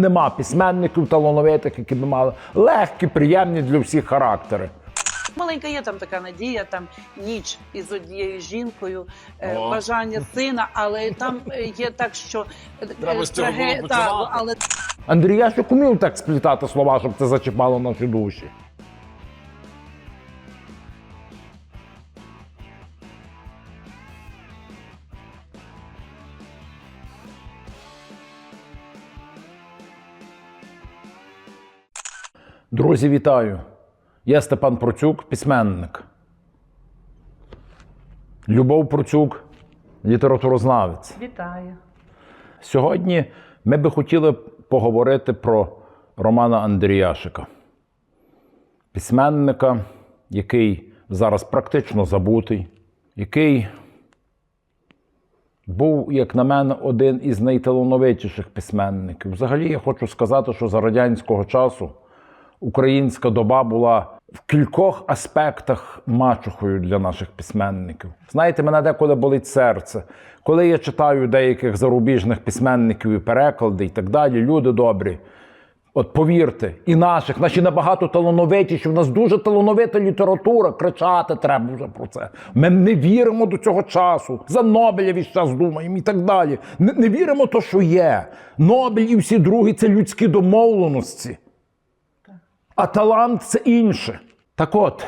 Нема письменників талановитих, які б мали легкі, приємні для всіх характери. Маленька є там така надія, там ніч із однією жінкою, е, О. бажання сина, але там е, є так, що е, Треба з цього було та, але Андріяшик умів так сплітати слова, щоб це зачіпало наші душі. Друзі, вітаю! Я Степан Процюк, письменник. Любов Процюк, літературознавець. вітаю. Сьогодні ми би хотіли поговорити про Романа Андріяшика, письменника, який зараз практично забутий, який був, як на мене, один із найталановитіших письменників. Взагалі, я хочу сказати, що за радянського часу українська доба була в кількох аспектах мачухою для наших письменників. Знаєте, мене деколи болить серце. Коли я читаю деяких зарубіжних письменників і переклади і так далі, люди добрі. От повірте, і наших, наші набагато талановитіші. В нас дуже талановита література. Кричати треба вже про це. Ми не віримо до цього часу. За Нобеля весь час думаємо і так далі. Не, не віримо те, що є. Нобель і всі другі це людські домовленості. А талант це інше. Так от,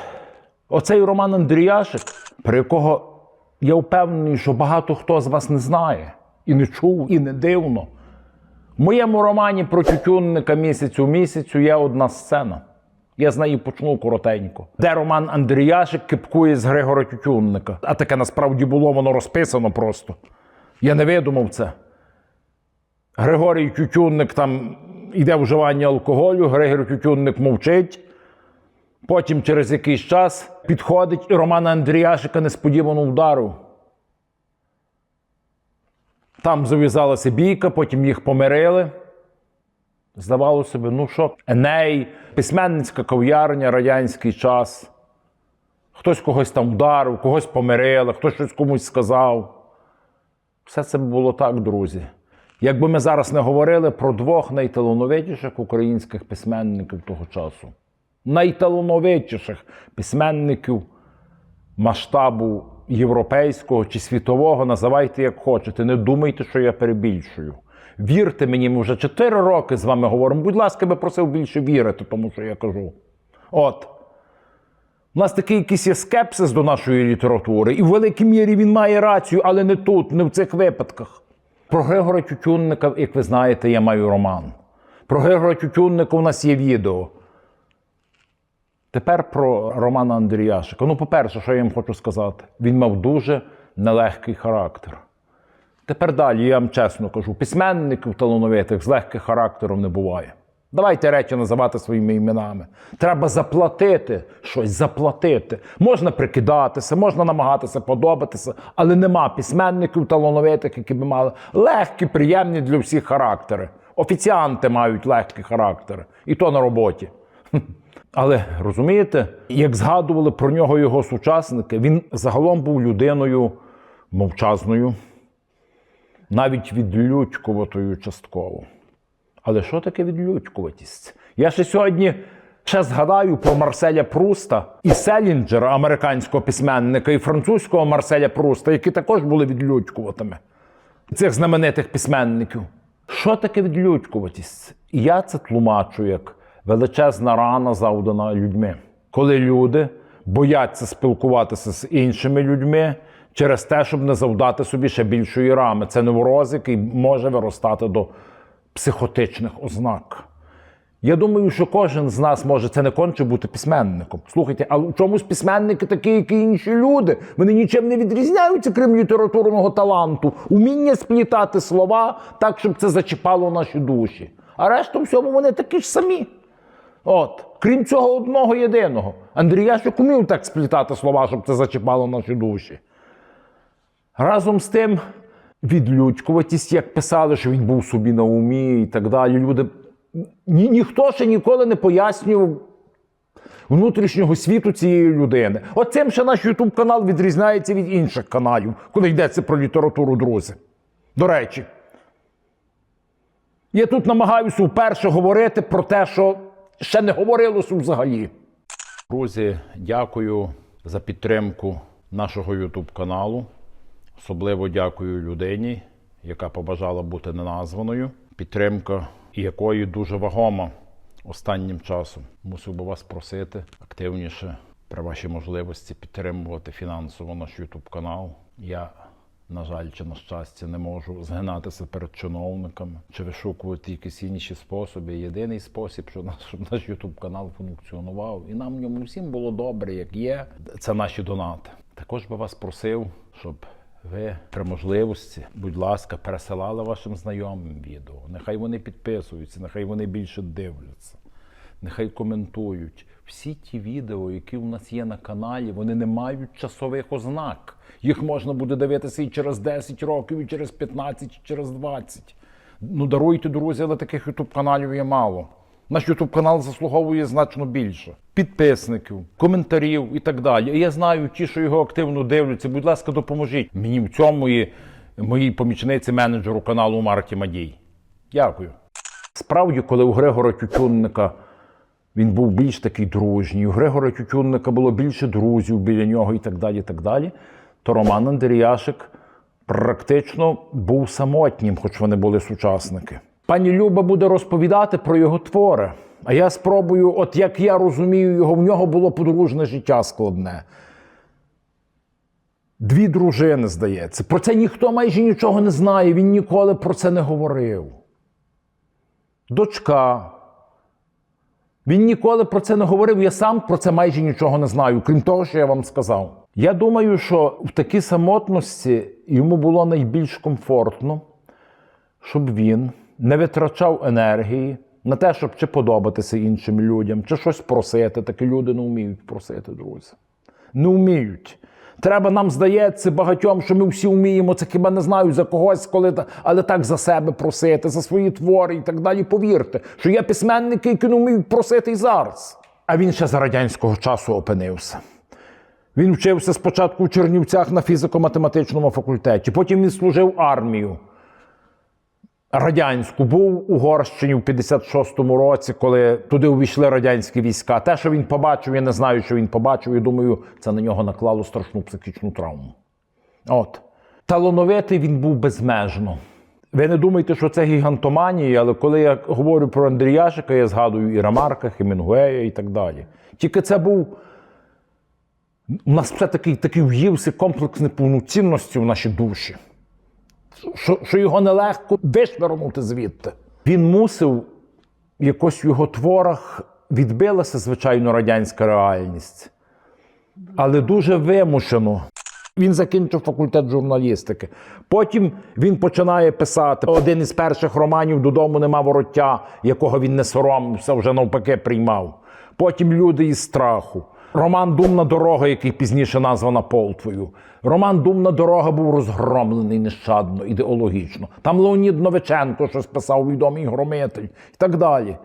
оцей Роман Андріяшик, про якого я впевнений, що багато хто з вас не знає, і не чув, і не дивно. В моєму романі про тютюнника місяць у місяцю є одна сцена. Я з неї почну коротенько. Де Роман Андріяшик кипкує з Григора Тютюнника. А таке насправді було, воно розписано просто. Я не видумав це. Григорій Тютюнник там йде вживання алкоголю, Григорій Тютюнник мовчить. Потім через якийсь час підходить і Романа Андріяшика несподівано вдарив. Там зав'язалася бійка, потім їх помирили. Здавалося себе, ну що, Еней, письменницька кав'ярня, радянський час. Хтось когось там вдарив, когось помирили, хтось щось комусь сказав. Все це було так, друзі. Якби ми зараз не говорили про двох найталановитіших українських письменників того часу, найталановитіших письменників масштабу європейського чи світового, називайте як хочете. Не думайте, що я перебільшую. Вірте мені, ми вже 4 роки з вами говоримо. Будь ласка, я би просив більше вірити, тому що я кажу. От. У нас такий якийсь є скепсис до нашої літератури, і в великій мірі він має рацію, але не тут, не в цих випадках. Про Григора Тютюнника, як ви знаєте, я маю роман. Про Григора Тютюнника у нас є відео. Тепер про Романа Андріяшика. Ну, по-перше, що я їм хочу сказати, він мав дуже нелегкий характер. Тепер далі, я вам чесно кажу, письменників талановитих з легким характером не буває. Давайте речі називати своїми іменами. Треба заплатити щось, заплатити. Можна прикидатися, можна намагатися подобатися, але нема письменників талановитих, які б мали легкі, приємні для всіх характери. Офіціанти мають легкі характери, і то на роботі. Але розумієте, як згадували про нього його сучасники, він загалом був людиною мовчазною, навіть відлюдькуватою частково. Але що таке відлюдькуватість? Я ще сьогодні ще згадаю про Марселя Пруста і Селінджера, американського письменника, і французького Марселя Пруста, які також були відлюдькуватими цих знаменитих письменників. Що таке відлюдькуватість? І я це тлумачу як величезна рана, завдана людьми. Коли люди бояться спілкуватися з іншими людьми через те, щоб не завдати собі ще більшої рами. Це невроз, який може виростати до психотичних ознак. Я думаю, що кожен з нас може це не конче бути письменником. Слухайте, а в чомусь письменники такі, як і інші люди. Вони нічим не відрізняються, крім літературного таланту, уміння сплітати слова так, щоб це зачіпало наші душі. А решта всьому вони такі ж самі. От, крім цього одного єдиного. Андріяшик умів так сплітати слова, щоб це зачіпало наші душі. Разом з тим, відлюдькуватість, як писали, що він був собі на умі і так далі. Люди. Ні, ніхто ще ніколи не пояснював внутрішнього світу цієї людини. От цим ще наш YouTube канал відрізняється від інших каналів, коли йдеться про літературу, друзі. До речі. Я тут намагаюся вперше говорити про те, що ще не говорилося взагалі. Друзі, дякую за підтримку нашого YouTube каналу. Особливо дякую людині, яка побажала бути неназваною. Підтримка якої дуже вагома останнім часом. Мусив би вас просити активніше при вашій можливості підтримувати фінансово наш YouTube канал. Я, на жаль, чи на щастя, не можу згинатися перед чиновниками чи вишукувати якісь інші способи. Єдиний спосіб, що наш, щоб наш YouTube канал функціонував, і нам в ньому всім було добре, як є. Це наші донати. Також би вас просив, щоб ви при можливості, будь ласка, пересилали вашим знайомим відео. Нехай вони підписуються, нехай вони більше дивляться, нехай коментують. Всі ті відео, які у нас є на каналі, вони не мають часових ознак. Їх можна буде дивитися і через 10 років, і через 15, і через 20. Ну, даруйте, друзі, але таких ютуб каналів є мало. Наш ютуб канал заслуговує значно більше. Підписників, коментарів і так далі. І я знаю, ті, що його активно дивляться, будь ласка, допоможіть мені в цьому і моїй помічниці менеджеру каналу Марті Мадій. Дякую. Справді, коли у Григора Тютюнника він був більш такий дружній, у Григора Тютюнника було більше друзів біля нього і так далі, так далі, то Роман Андріяшик практично був самотнім, хоч вони були сучасники. Пані Люба буде розповідати про його твори. А я спробую, от як я розумію його, в нього було подружне життя складне. Дві дружини, здається. Про це ніхто майже нічого не знає, він ніколи про це не говорив. Дочка. Він ніколи про це не говорив. Я сам про це майже нічого не знаю, крім того, що я вам сказав. Я думаю, що в такій самотності йому було найбільш комфортно, щоб він не витрачав енергії на те, щоб чи подобатися іншим людям, чи щось просити. Такі люди не вміють просити, друзі. Не вміють. Треба нам здається багатьом, що ми всі вміємо, це хіба не знаю за когось, коли але так за себе просити, за свої твори і так далі. Повірте, що є письменники, які не вміють просити і зараз. А він ще за радянського часу опинився. Він вчився спочатку в Чернівцях на фізико-математичному факультеті, потім він служив армію радянську. Був у Угорщині в 56-му році, коли туди увійшли радянські війська. Те, що він побачив, я не знаю, що він побачив, і думаю, це на нього наклало страшну психічну травму. От. Талановитий він був безмежно. Ви не думайте, що це гігантоманія, але коли я говорю про Андріяшика, я згадую і Рамарка, Хемінгуея і так далі. Тільки це був. У нас все такий, в'ївся комплекс неповноцінності в наші душі що, що його нелегко вишвернути звідти. Він мусив якось в його творах відбилася, звичайно, радянська реальність, але дуже вимушено. Він закінчив факультет журналістики. Потім він починає писати один із перших романів Додому нема вороття, якого він не соромився, вже навпаки приймав. Потім Люди із страху. Роман Думна дорога, який пізніше названа Полтвою. Роман Думна дорога був розгромлений нещадно, ідеологічно. Там Леонід Новиченко щось писав відомий громитель і так далі.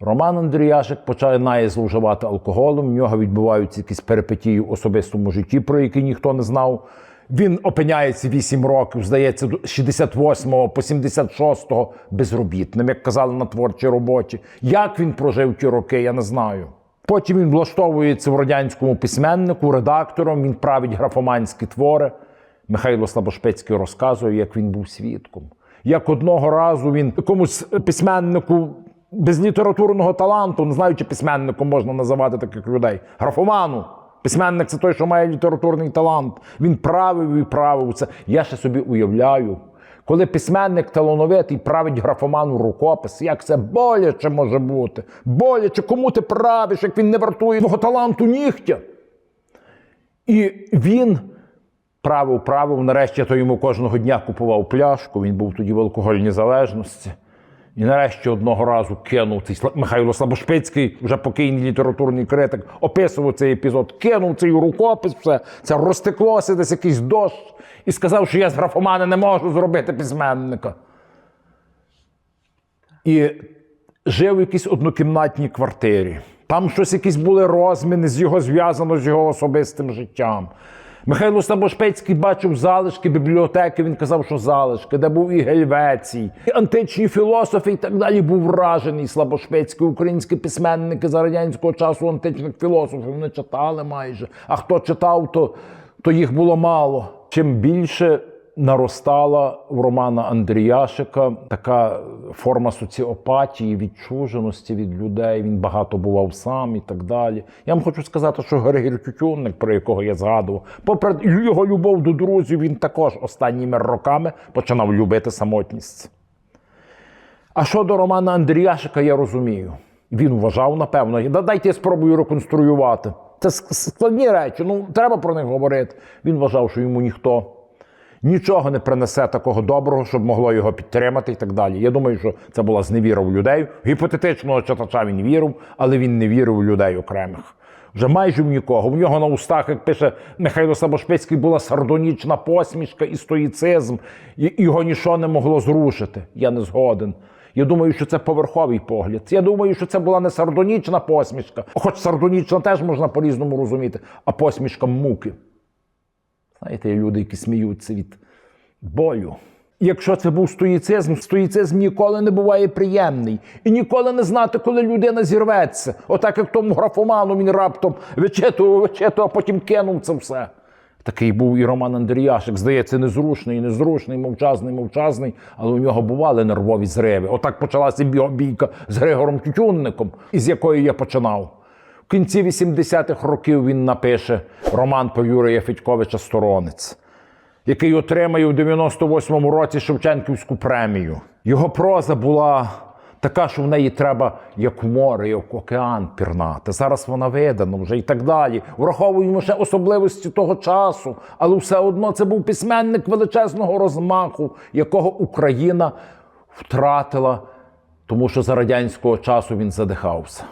Роман Андріяшик починає зловживати алкоголем, в нього відбуваються якісь перипетії в особистому житті, про які ніхто не знав. Він опиняється 8 років, здається, з 68 по 76 безробітним, як казали на творчій роботі. Як він прожив ті роки, я не знаю. Потім він влаштовується в радянському письменнику, редактором, він править графоманські твори. Михайло Слабошпицький розказує, як він був свідком. Як одного разу він якомусь письменнику без літературного таланту, не знаю, чи письменником можна називати таких людей, графоману. Письменник це той, що має літературний талант. Він правив і правив це. Я ще собі уявляю, коли письменник талановитий править графоману рукопис, як це боляче може бути. Боляче, кому ти правиш, як він не вартує твого таланту нігтя. І він правив, правив, нарешті то йому кожного дня купував пляшку, він був тоді в алкогольній залежності. І нарешті одного разу кинув цей Михайло Слабошпицький, вже покійний літературний критик, описував цей епізод, кинув цей рукопис, все це розтеклося десь якийсь дощ, і сказав, що я з графомана не можу зробити письменника. І жив в якійсь однокімнатній квартирі. Там щось якісь були розміни з його зв'язано з його особистим життям. Михайло Самошпецький бачив залишки бібліотеки, він казав, що залишки, де був і Гельвецій, і античні філософи і так далі. Був вражений Слабошпецький, українські письменники за радянського часу античних філософів не читали майже. А хто читав, то, то їх було мало. Чим більше наростала в Романа Андріяшика така форма соціопатії, відчуженості від людей. Він багато бував сам і так далі. Я вам хочу сказати, що Григорій Тютюнник, про якого я згадував, попри його любов до друзів, він також останніми роками починав любити самотність. А щодо Романа Андріяшика, я розумію. Він вважав, напевно, «Да дайте я спробую реконструювати. Це складні речі, ну треба про них говорити. Він вважав, що йому ніхто нічого не принесе такого доброго, щоб могло його підтримати і так далі. Я думаю, що це була зневіра в людей. Гіпотетичного читача він вірив, але він не вірив у людей окремих. Вже майже в нікого. В нього на устах, як пише Михайло Сабошпицький, була сардонічна посмішка і стоїцизм, і його нічого не могло зрушити. Я не згоден. Я думаю, що це поверховий погляд. Я думаю, що це була не сардонічна посмішка, хоч сардонічна теж можна по-різному розуміти, а посмішка муки. Знаєте, є люди, які сміються від болю. Якщо це був стоїцизм, стоїцизм ніколи не буває приємний. І ніколи не знати, коли людина зірветься. Отак, як тому графоману він раптом вичитував, вичитував, а потім кинув це все. Такий був і Роман Андріяшик, здається, незрушний, незрушний, мовчазний, мовчазний, але у нього бували нервові зриви. Отак почалася бі- бійка з Григором Тютюнником, із якої я починав. В кінці 80-х років він напише роман про Юрія Федьковича Сторонець, який отримає у 98-му році Шевченківську премію. Його проза була така, що в неї треба як море, як океан пірнати. Зараз вона видана вже і так далі. Враховуємо ще особливості того часу, але все одно це був письменник величезного розмаху, якого Україна втратила, тому що за радянського часу він задихався.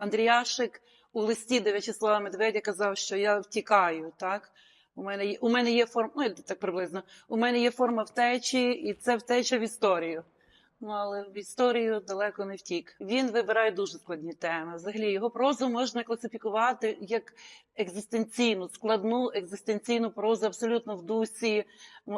Андріяшик у листі до В'ячеслава Медведя казав, що я втікаю. Так у мене є у мене є форма, ну так приблизно. У мене є форма втечі, і це втеча в історію. Ну але в історію далеко не втік. Він вибирає дуже складні теми. Взагалі його прозу можна класифікувати як екзистенційну, складну екзистенційну прозу, абсолютно в дусі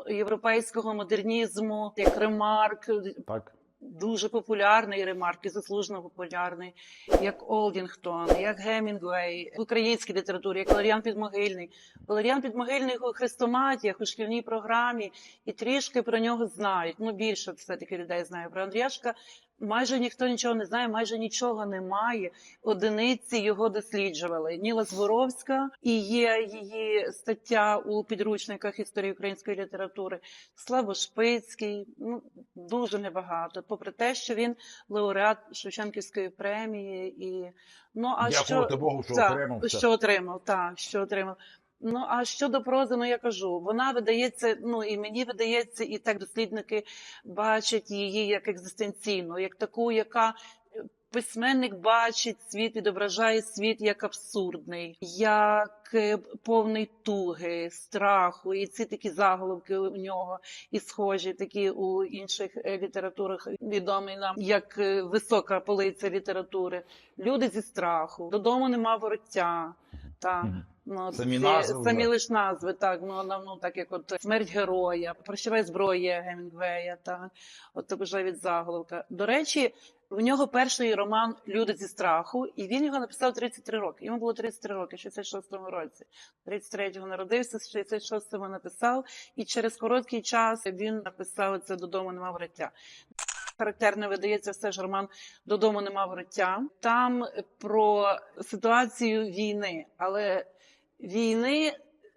європейського модернізму, як ремарк, Так. Дуже популярний ремарк і заслужено популярний, як Олдінгтон, як Гемінгвей в українській літературі, як Валеріан Підмогильний. Валеріан Підмогильний у хрестоматіях, у шкільній програмі, і трішки про нього знають. Ну більше все-таки людей знає про Андріашка. Майже ніхто нічого не знає, майже нічого немає. Одиниці його досліджували. Ніла Зворовська і є її стаття у підручниках історії української літератури. Слава Шпицький, ну дуже небагато. Попри те, що він лауреат Шевченківської премії, і ну а що Богу, так, що отримав, так, що отримав. Ну а щодо прози, ну я кажу, вона видається, ну і мені видається, і так дослідники бачать її як екзистенційну, як таку, яка е, письменник бачить світ, відображає світ як абсурдний, як е, повний туги, страху, і ці такі заголовки у нього і схожі, такі у інших е, літературах відомі нам як висока полиця літератури. Люди зі страху, додому нема вороття. Та ну Самі ці- назви самі вже. лиш назви, так ну ну, так як от смерть героя, прощавай зброя Гемінгвея, так от так від заголовка. До речі, в нього перший роман Люди зі страху, і він його написав 33 роки. Йому було 33 роки, в 66-му році. 33-го народився, з 66-го написав, і через короткий час він написав це додому нема вороття. Характерно видається все ж роман Додому нема вороття. Там про ситуацію війни, але війни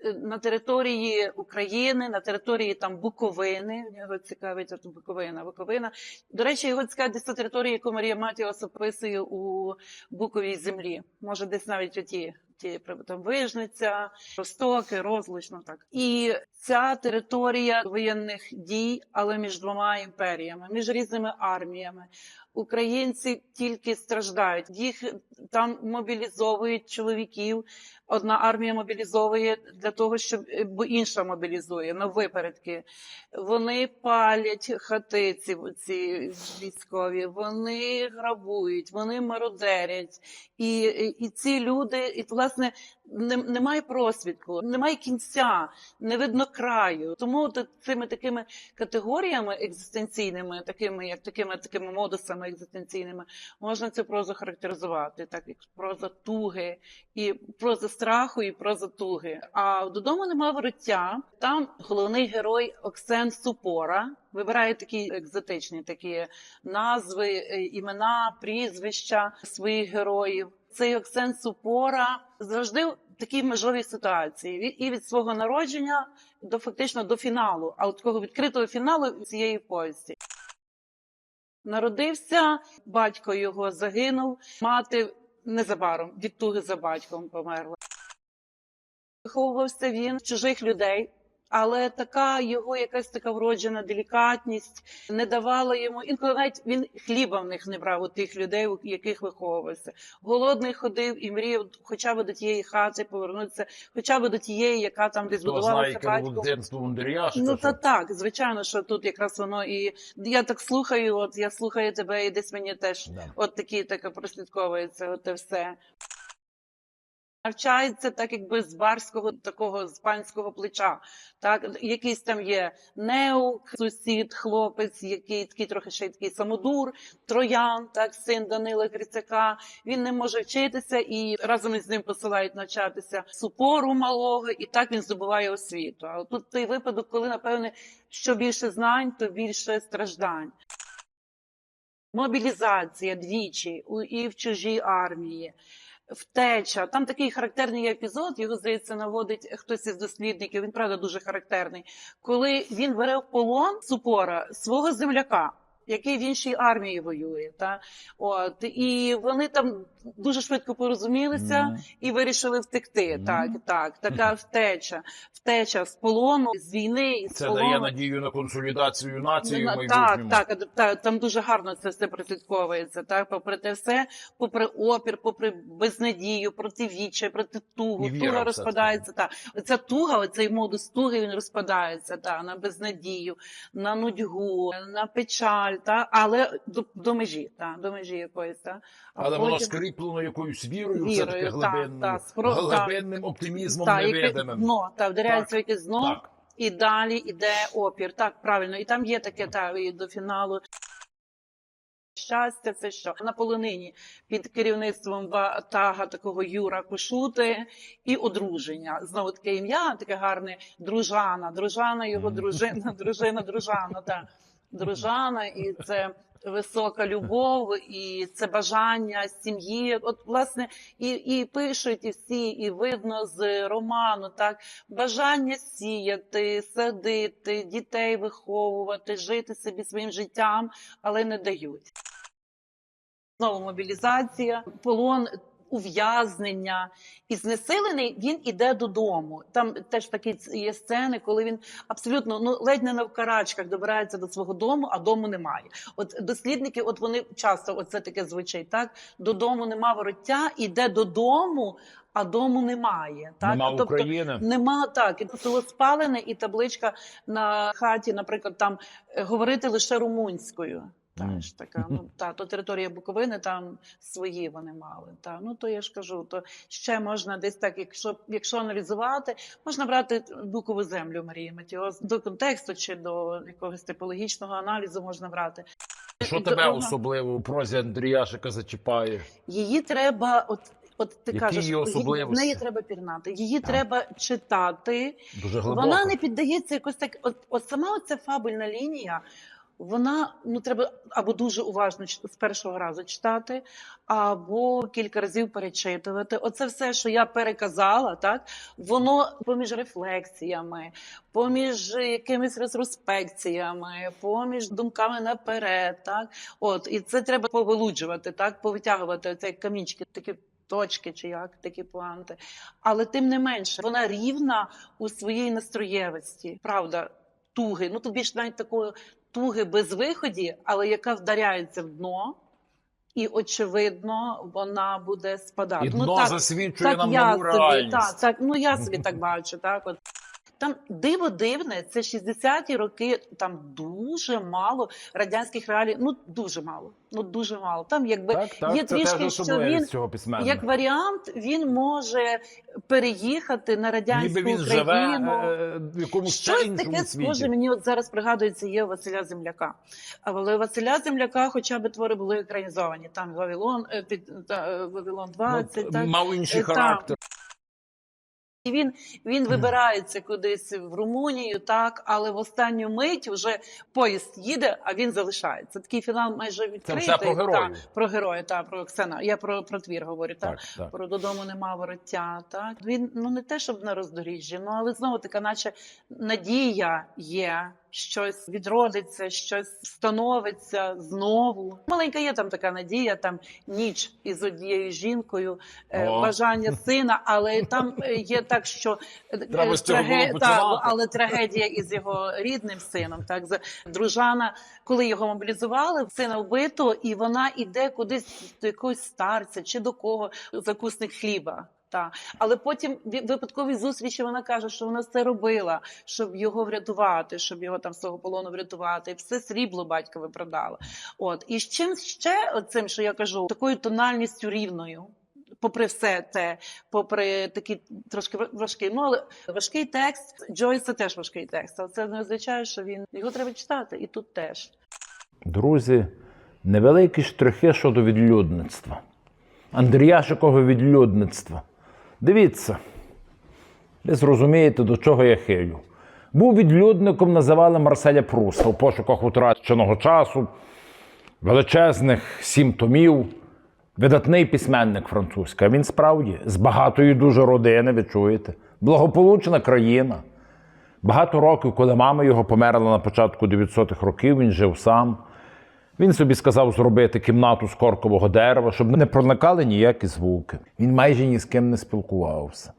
е, на території України, на території там Буковини. Його цікавить от Буковина. Буковина. До речі, його цікавить десь та територія, яку Марія Матіос описує у Буковій землі. Може, десь навіть оті. Ті там Вижниця, Ростоки, Розлуч, ну так. І ця територія воєнних дій, але між двома імперіями, між різними арміями. Українці тільки страждають. Їх там мобілізовують чоловіків. Одна армія мобілізовує для того, щоб бо інша мобілізує на випередки. Вони палять хати ці, ці військові, вони грабують, вони мародерять. І, і ці люди, і власне не, немає просвідку, немає кінця, не видно краю. Тому цими такими категоріями екзистенційними, такими як такими такими модусами екзистенційними, можна цю прозу характеризувати, так як проза туги, і проза страху, і проза туги. А додому нема вороття. Там головний герой Оксен Супора вибирає такі екзотичні такі назви, е, імена, прізвища своїх героїв. Цей Оксен Супора завжди в такій межовій ситуації і від свого народження до фактично до фіналу, а от такого відкритого фіналу цієї повісті. Народився, батько його загинув, мати незабаром від туги за батьком померла. Виховувався він чужих людей, але така його якась така вроджена делікатність не давала йому. Інколи навіть він хліба в них не брав у тих людей, у яких виховувався. Голодний ходив і мріяв хоча б до тієї хати повернутися, хоча б до тієї, яка там десь будувалася батьком. Ну та так, звичайно, що тут якраз воно і я так слухаю, от я слухаю тебе, і десь мені теж Да. от такі таке прослідковується, от і все. Навчається так, якби з барського такого з панського плеча. Так, якийсь там є неук, сусід, хлопець, який такий трохи ще й такий самодур, троян, так, син Данила Грицяка. Він не може вчитися і разом із ним посилають навчатися супору малого, і так він здобуває освіту. А тут той випадок, коли, напевне, що більше знань, то більше страждань. Мобілізація двічі і в чужій армії. Втеча, там такий характерний епізод, його здається, наводить хтось із дослідників. Він правда дуже характерний. Коли він бере в полон супора свого земляка, який в іншій армії воює. Та от і вони там дуже швидко порозумілися Мгм. і вирішили втекти. Мгм. Так, так, така втеча, втеча з полону, з війни, з Це полону. дає надію на консолідацію нації Ну. Так, так, так, там дуже гарно це все прослідковується. Так, попри те все, попри опір, попри безнадію, противіччя, проти тугу, віра туга розпадається. Так, оця туга, оцей модус туги, він розпадається та на безнадію, на нудьгу, на печаль, та але до, до межі, та до межі якоїсь. Та. А Але воно потім- скріплено якоюсь вірою, Вірою, все-таки так, глибинним, так, спро- так. глибинним оптимізмом та, невидимим. дно, та вдаряється в якесь дно. Так. І далі йде опір. Так, правильно. І там є таке та, і до фіналу. Щастя, це що на полонині під керівництвом Ватага такого Юра Кошути і одруження. Знову таке ім'я, таке гарне дружана. Дружана, його дружина, дружина, дружана. Та дружана, і це висока любов, і це бажання сім'ї. От, власне, і, і пишуть і всі, і видно з роману, так бажання сіяти, садити, дітей виховувати, жити собі своїм життям, але не дають. Знову мобілізація, полон. Ув'язнення і знесилений він іде додому. Там теж такі є сцени, коли він абсолютно ну ледь не навкарачках добирається до свого дому, а дому немає. От дослідники, от вони часто оце таке звучить. Так додому нема вороття, іде додому, а дому немає. Так Нема тобто України. Нема так, і село спалене, і табличка на хаті, наприклад, там говорити лише румунською. Теж така, ну та то територія Буковини, там свої вони мали. Та ну то я ж кажу, то ще можна десь так, якщо якщо аналізувати, можна брати букову землю Марії Матіос до контексту чи до якогось типологічного аналізу можна брати. Що І тебе особливо у прозі Андріяшика зачіпає? Її треба, от от ти Які кажеш, її особливості? в неї треба пірнати. Її Так. треба читати. Дуже глибоко. Вона не піддається якось так. От, от сама оця фабульна лінія, вона ну треба або дуже уважно з першого разу читати, або кілька разів перечитувати. Оце все, що я переказала, так воно поміж рефлексіями, поміж якимись ретроспекціями, поміж думками наперед. Так, от і це треба повилуджувати, так, повитягувати оці камінчики, такі. Точки чи як такі планти, але тим не менше вона рівна у своїй настроєвості. Правда, туги. Ну тут більш навіть такої туги без виході, але яка вдаряється в дно, і очевидно, вона буде спадати. І дно ну, так, засвідчує так нам я нову собі, реальність. так, так, ну я собі так бачу. Так, от. Там диво дивне, це 60-ті роки, там дуже мало радянських реалій, ну дуже мало. Ну дуже мало. Там якби Так, так, є трішки, що він цього як варіант він може переїхати на радянську Ніби він живе Україну. е, якомусь Щось таке схоже, мені от зараз пригадується, є у Василя Земляка. Але у Василя Земляка хоча б твори були екранізовані. Там Вавилон, е, під, е, Вавилон 20, Ну, так. мав інший Е, так. І він, він вибирається кудись в Румунію, так, але в останню мить вже поїзд їде, а він залишається. Такий фінал майже відкритий. все про героя. Та, про героя, та про Оксана. Я про, про твір говорю, так. Так, так. Про додому нема вороття. Так він ну не те, щоб на роздоріжжі, ну але знову така, наче надія є, щось відродиться, щось становиться знову. Маленька є там така надія, там ніч із однією жінкою, е, О. бажання сина, але там е, є так, що е, траге- починати. та, але трагедія із його рідним сином. Так дружана, коли його мобілізували, сина вбито, і вона іде кудись до якогось старця чи до кого закусник хліба. Та. Але потім в випадковій зустрічі вона каже, що вона це робила, щоб його врятувати, щоб його там з того полону врятувати. І все срібло батькове продала. От і з чим ще оцим, що я кажу, такою тональністю рівною. Попри все те, попри такий трошки важкий, ну але важкий текст Джойса теж важкий текст, але це не означає, що він його треба читати, і тут теж. Друзі, невеликі штрихи щодо відлюдництва. Андріяшикового відлюдництва. Дивіться, ви зрозумієте, до чого я хилю. Був відлюдником, називали Марселя Пруста у пошуках утраченого часу, величезних сім томів, видатний письменник французький. А він справді з багатої дуже родини, ви чуєте, благополучна країна. Багато років, коли мама його померла на початку 900-х років, він жив сам. Він собі сказав зробити кімнату з коркового дерева, щоб не проникали ніякі звуки. Він майже ні з ким не спілкувався.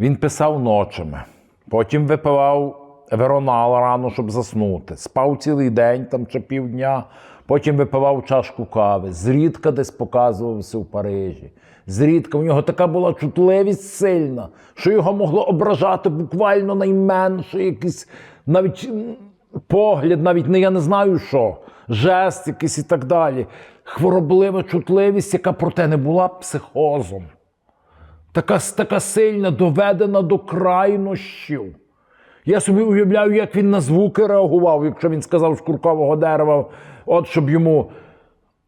Він писав ночами, потім випивав веронал рано, щоб заснути. Спав цілий день там чи півдня, потім випивав чашку кави. Зрідка десь показувався в Парижі. Зрідка в нього така була чутливість сильна, що його могло ображати буквально найменше якийсь навіть погляд, навіть не я не знаю що, жест якийсь і так далі. Хвороблива чутливість, яка проте не була психозом така, така сильна, доведена до крайнощів. Я собі уявляю, як він на звуки реагував, якщо він сказав з куркового дерева, от щоб йому.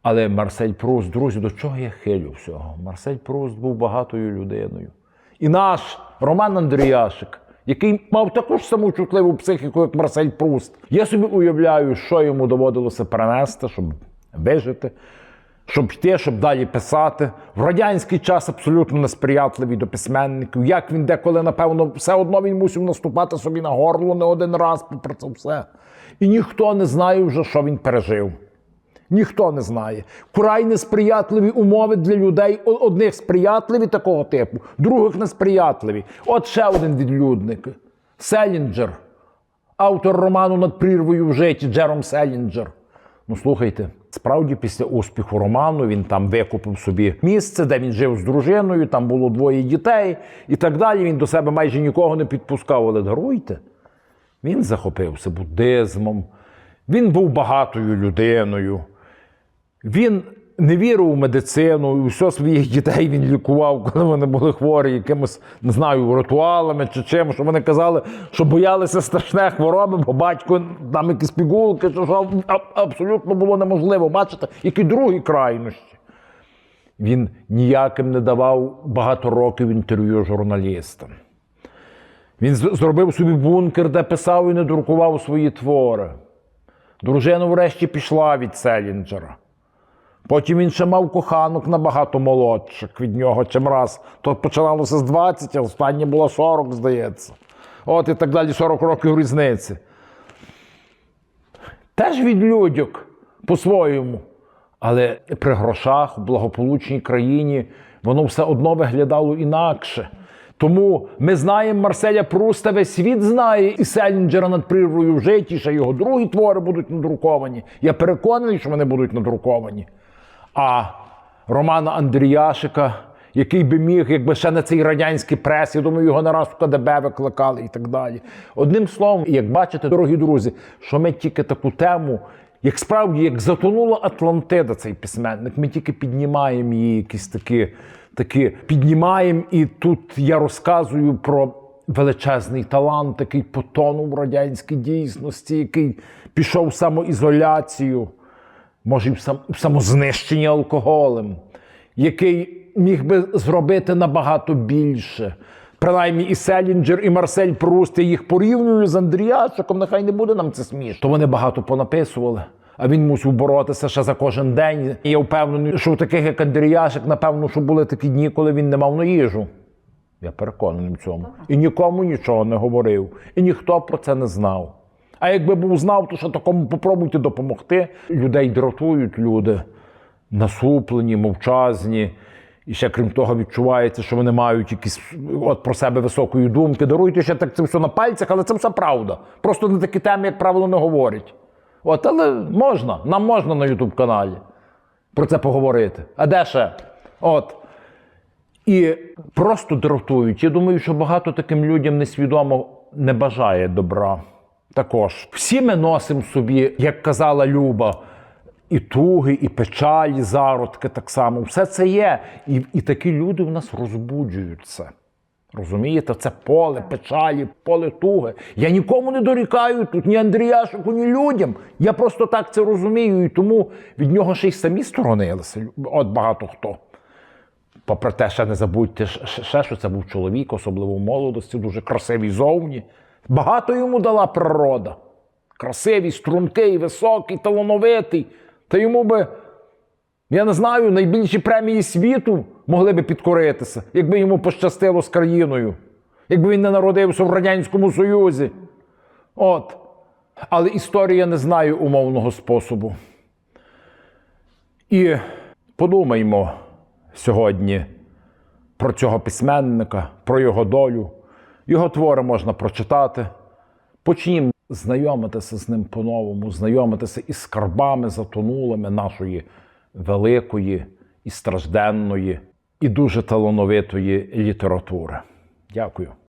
Але Марсель Пруст, друзі, до чого я хилю всього? Марсель Пруст був багатою людиною. І наш Роман Андріяшик, який мав таку ж саму чутливу психіку, як Марсель Пруст. Я собі уявляю, що йому доводилося перенести, щоб вижити, щоб йти, щоб далі писати. В радянський час абсолютно несприятливий до письменників. Як він деколи, напевно, все одно він мусив наступати собі на горло не один раз попри це все. І ніхто не знає вже, що він пережив. Ніхто не знає. Вкрай несприятливі умови для людей. Одних сприятливі такого типу, других несприятливі. От ще один відлюдник. Селінджер. Автор роману над прірвою в житті Джером Селінджер. Ну, слухайте, справді після успіху роману він там викупив собі місце, де він жив з дружиною, там було двоє дітей і так далі. Він до себе майже нікого не підпускав, але даруйте. Він захопився буддизмом, він був багатою людиною. Він не вірив у медицину, і все своїх дітей він лікував, коли вони були хворі, якимось, не знаю, ритуалами чи чим, що вони казали, що боялися страшних хвороби, бо батько там якісь пігулки, що, що абсолютно було неможливо. Бачите, які другі крайнощі. Він ніяким не давав багато років інтерв'ю журналістам. Він зробив собі бункер, де писав і не друкував свої твори. Дружина врешті пішла від Селінджера. Потім він ще мав коханок набагато молодших від нього, чим раз. То починалося з 20, а останнє було 40, здається. От і так далі 40 років різниці. Теж від людях по-своєму. Але при грошах в благополучній країні воно все одно виглядало інакше. Тому ми знаємо Марселя Пруста, весь світ знає і Селінджера над прірвою в житті, ще його другі твори будуть надруковані. Я переконаний, що вони будуть надруковані. А Романа Андріяшика який би міг, якби ще не цей радянський прес, я думаю, його не раз в КДБ викликали і так далі. Одним словом, як бачите, дорогі друзі, що ми тільки таку тему, як справді, як затонула Атлантида, цей письменник, ми тільки піднімаємо її якісь такі, такі піднімаємо, і тут я розказую про величезний талант, який потонув в радянській дійсності, який пішов в самоізоляцію може, і в самознищенні алкоголем, який міг би зробити набагато більше. Принаймні і Селінджер, і Марсель Пруст, я їх порівнюю з Андріашиком, нехай не буде нам це смішно. То вони багато понаписували, а він мусив боротися ще за кожен день. І я впевнений, що у таких, як Андріашик, напевно, що були такі дні, коли він не мав на їжу. Я переконаний в цьому. І нікому нічого не говорив. І ніхто про це не знав. А якби був знав, то що такому попробуйте допомогти. Людей дратують люди, насуплені, мовчазні. І ще крім того, відчувається, що вони мають якісь от про себе високої думки. Даруйте ще так це все на пальцях, але це все правда. Просто на такі теми, як правило, не говорять. От, але можна, нам можна на Ютуб каналі про це поговорити. А де ще? От. І просто дратують. Я думаю, що багато таким людям несвідомо не бажає добра. Також всі ми носимо собі, як казала Люба, і туги, і печалі, зародки так само. Все це є. І, і такі люди в нас розбуджують це. Розумієте, це поле печалі, поле туги. Я нікому не дорікаю тут, ні Андріяшику, ні людям. Я просто так це розумію, і тому від нього ще й самі сторонилися. От багато хто. Попри те, ще не забудьте, ще, що це був чоловік, особливо в молодості, дуже красивий зовні. Багато йому дала природа. Красивий, стрункий, високий, талановитий. Та йому би, я не знаю, найбільші премії світу могли би підкоритися, якби йому пощастило з країною, якби він не народився в Радянському Союзі. От. Але історія не знає умовного способу. І подумаймо сьогодні про цього письменника, про його долю. Його твори можна прочитати. Почнімо знайомитися з ним по-новому, знайомитися із скарбами затонулими нашої великої і стражденної, і дуже талановитої літератури. Дякую.